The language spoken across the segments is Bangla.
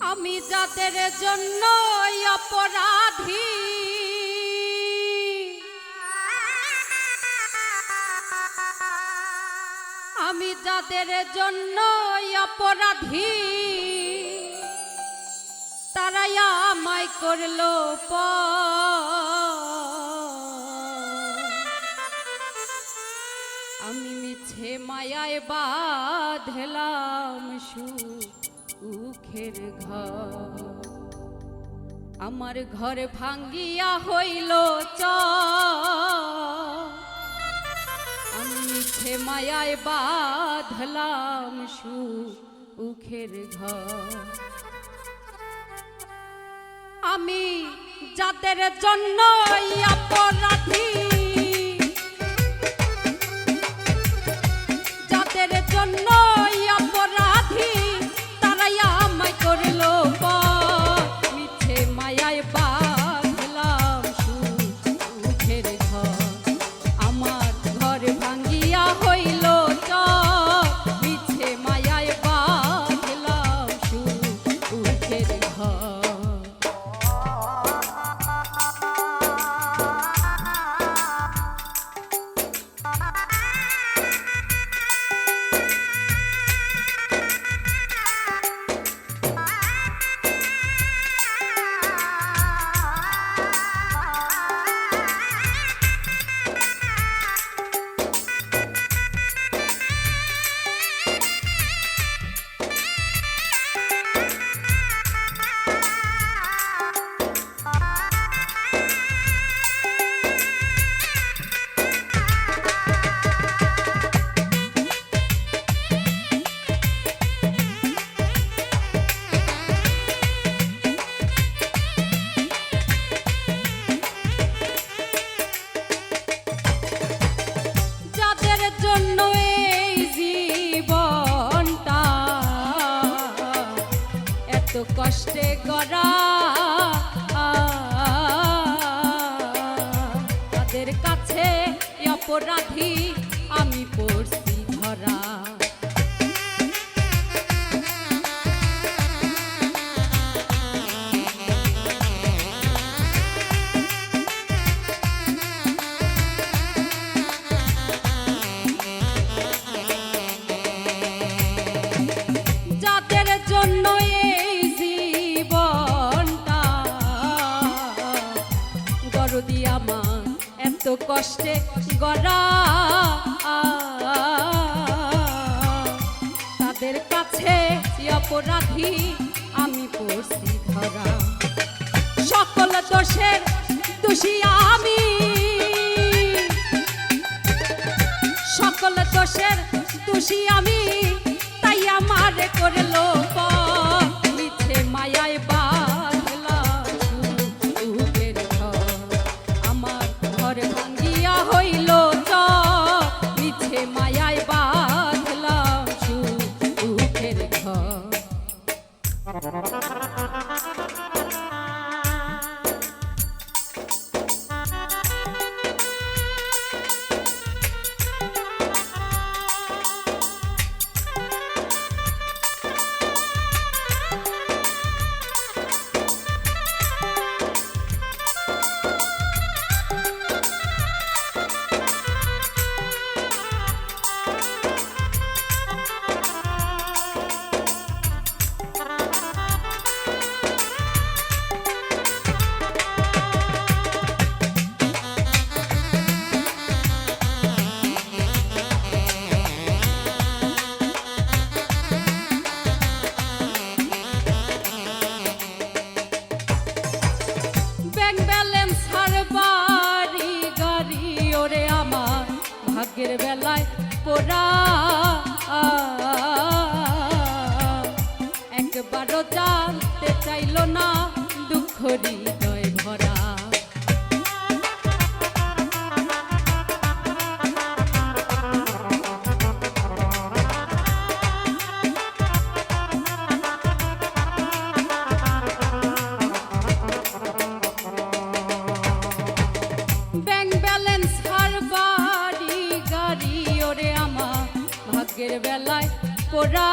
আমি যাদের জন্য অপরাধী। আমি যাদের জন্য অপরাধী। তারাই আমায় করল আমি মিছে মায়ায় বাঁধলাম সুখের ঘর। আমার ঘর ভাঙ্গিয়া হইল চ আমি মিছে মায়ায় বাঁধলাম সুখের ঘর। আমি যাদের জন্য তাদের কাছে অপরাধী আমি পড়ছি। কষ্টে গড়া। তাদের কাছে অপরাধী আমি পড়ছি ধরা। সকল দোষের দোষী আমি। সকল দোষের দোষী আমি। তাই আমার করল ভাগ্যের বেলায় পোড়া। একবারও জানতে চাইল না দুঃখ হৃদয়। আজকের বেলায় পোড়া।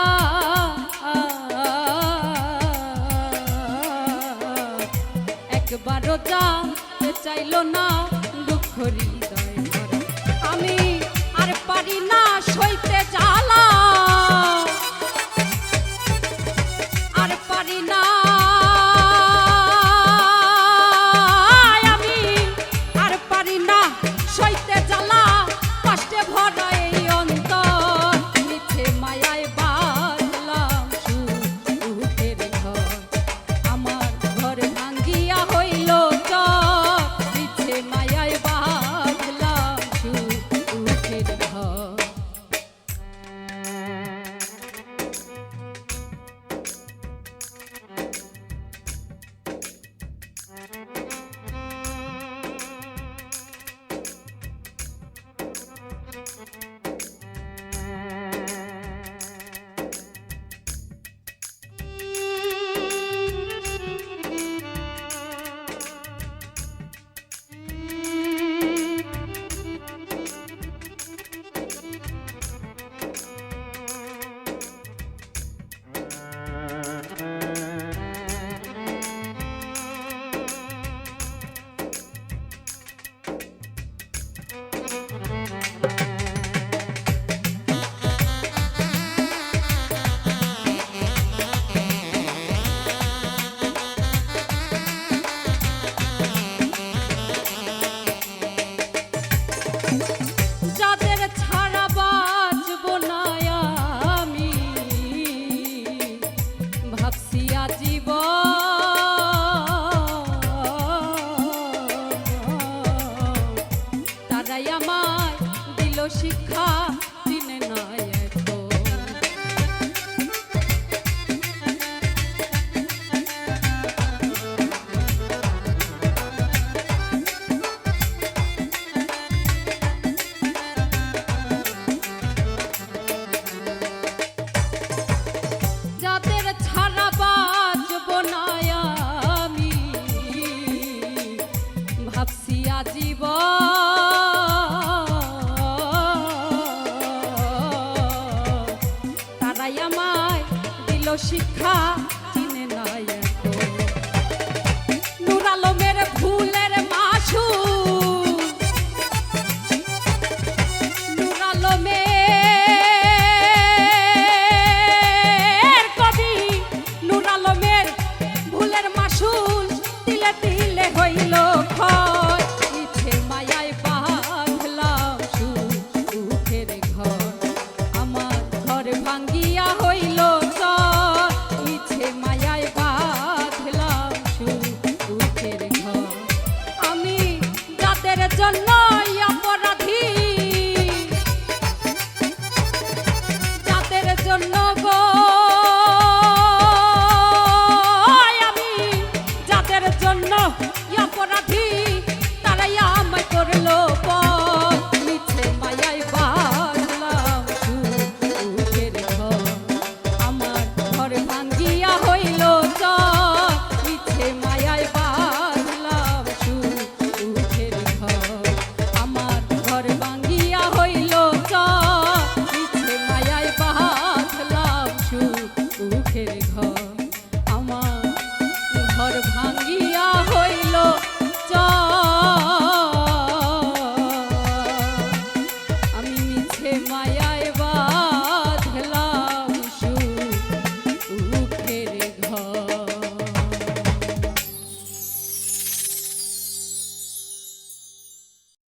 একবারও যা চাইল না দুঃখ হৃদয় আমি আর পারি না শিক্ষা শিক্ষা